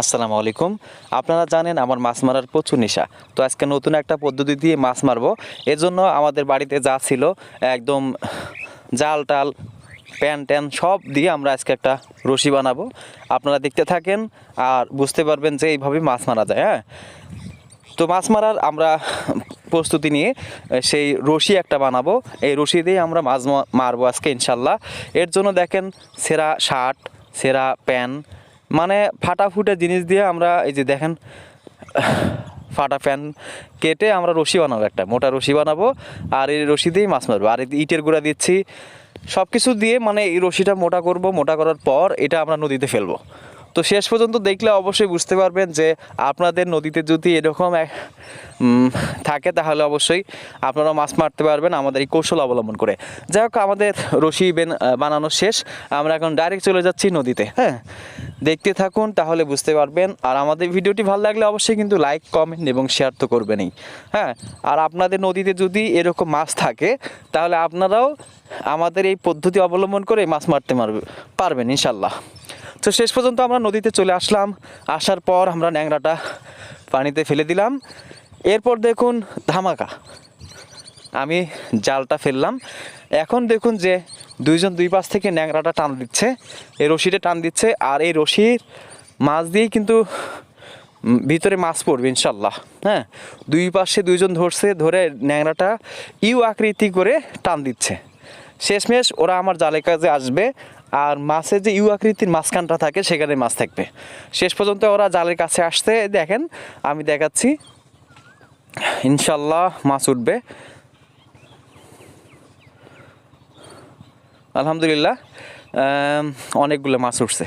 আসসালামু আলাইকুম। আপনারা জানেন আমার মাছ মারার প্রচুর নেশা। তো আজকে নতুন একটা পদ্ধতি দিয়ে মাছ মারবো। এর জন্য আমাদের বাড়িতে যা ছিল, একদম জাল টাল, প্যান ট্যান সব দিয়ে আমরা আজকে একটা রশি বানাবো। আপনারা দেখতে থাকেন আর বুঝতে পারবেন যে এইভাবে মাছ মারা যায় হ্যাঁ? তো মাছ মারার আমরা প্রস্তুতি নিয়ে সেই রশি একটা বানাবো। এই রশি দিয়ে আমরা মাছ মারবো আজকে ইনশাল্লাহ। এর জন্য দেখেন সেরা শার্ট, সেরা প্যান মানে ফাটা ফুটে জিনিস দিয়ে আমরা, এই যে দেখেন, ফাটা ফ্যান কেটে আমরা রশি বানাবো একটা, মোটা রশি বানাবো, আর এই রশি দিয়েই মাছ মারবো। আর ইটের গুঁড়া দিচ্ছি সব কিছু দিয়ে মানে এই রশিটা মোটা করব, মোটা করার পর এটা আমরা নদীতে ফেলব। তো শেষ পর্যন্ত দেখলে অবশ্যই বুঝতে পারবেন যে আপনাদের নদীতে যদি এরকম থাকে তাহলে অবশ্যই আপনারা মাছ মারতে পারবেন, আমাদের এই কৌশল অবলম্বন করে। যাই হোক, আমাদের রশি বেন, বানানো শেষ, আমরা এখন ডাইরেক্ট চলে যাচ্ছি নদীতে হ্যাঁ? দেখতে থাকুন, তাহলে বুঝতে পারবেন। আর আমাদের ভিডিওটি ভালো লাগলে অবশ্যই কিন্তু লাইক, কমেন্ট এবং শেয়ার তো করবেনই। হ্যাঁ আর আপনাদের নদীতে যদি এরকম মাছ থাকে, তাহলে আপনারাও আমাদের এই পদ্ধতি অবলম্বন করে মাছ মারতে মারবে, পারবেন ইনশাল্লাহ। তো শেষ পর্যন্ত আমরা নদীতে চলে আসলাম। আসার পর আমরা ন্যাংরাটা পানিতে ফেলে দিলাম। এরপর দেখুন ধামাকা। আমি জালটা ফেললাম। এখন দেখুন যে দুইজন দুই পাশ থেকে ন্যাংরাটা টান দিচ্ছে, এই রশিটা টান দিচ্ছে, আর এই রশির মাছ দিয়েই কিন্তু ভিতরে মাছ পড়বে ইনশাল্লাহ। হ্যাঁ দুই পাশে দুইজন ধরছে, ধরে ন্যাংরাটা ইউ আকৃতি করে টান দিচ্ছে। শেষমেশ ওরা আমার জালের কাজে আসবে, আর মাছের যে ইউ আকৃতির মাঝখানটা থাকে সেখানে মাছ থাকবে। শেষ পর্যন্ত ওরা জালের কাছে আসতে দেখেন, আমি দেখাচ্ছি। ইনশাল্লাহ মাছ উঠবে। আলহামদুলিল্লাহ অনেকগুলো মাছ উঠছে।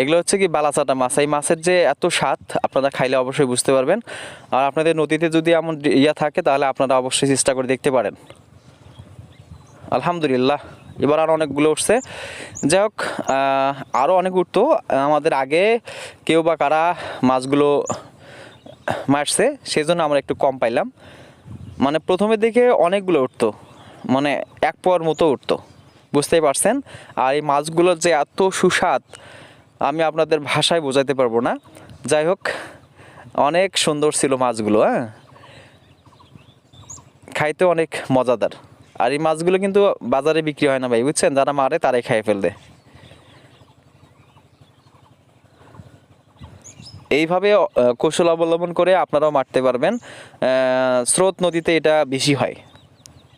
এগুলো হচ্ছে কি বালাচাটা মাছ। এই মাছের যে এত স্বাদ, আপনারা খাইলে অবশ্যই বুঝতে পারবেন। আর আপনাদের নদীতে যদি এমন ইয়া থাকে, তাহলে আপনারা অবশ্যই চেষ্টা করে দেখতে পারেন। আলহামদুলিল্লাহ, এবার আর অনেকগুলো উঠছে। যাই হোক আরও অনেক উঠতো। আমাদের আগে কেউ বা কারা মাছগুলো মারছে সেই জন্য আমরা একটু কম পাইলাম। মানে প্রথমে দেখে অনেকগুলো উঠতো। মানে এক পর মতো উঠতো। বুঝতেই পারছেন? আর এই মাছগুলোর যে এত সুস্বাদ, আমি আপনাদের ভাষায় বোঝাতে পারব না। যাই হোক, অনেক সুন্দর ছিল মাছগুলো হ্যাঁ? খাইতে অনেক মজাদার। আর এই মাছগুলো কিন্তু বাজারে বিক্রি হয় না ভাই, বুঝছেন? যারা মারে তারাই খাই ফেলবে এইভাবে কৌশল অবলম্বন করে আপনারাও মারতে পারবেন। স্রোত নদীতে এটা বেশি হয়।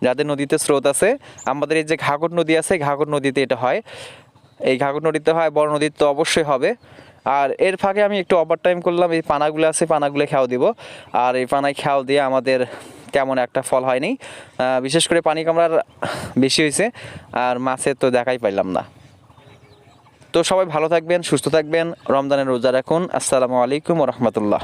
যাদের নদীতে স্রোত আছে, আমাদের এই যে ঘাগর নদী আছে ঘাগর নদীতে এটা হয়। এই ঘাগর নদীতে হয়, বড় নদীর তো অবশ্যই হবে। আর এর ফাঁকে আমি একটু ওভার টাইম করলাম, এই পানাগুলো আছে, পানাগুলো খেয়াও দিব। আর এই পানায় খেয়াও দিয়ে আমাদের তেমন একটা ফল হয়নি। বিশেষ করে পানি কামড়ার বেশি হয়েছে, আর মাছের তো দেখাই পাইলাম না। তো সবাই ভালো থাকবেন, সুস্থ থাকবেন, রমজানের রোজা রাখুন। আসসালামু আলাইকুম রহমতুল্লাহ।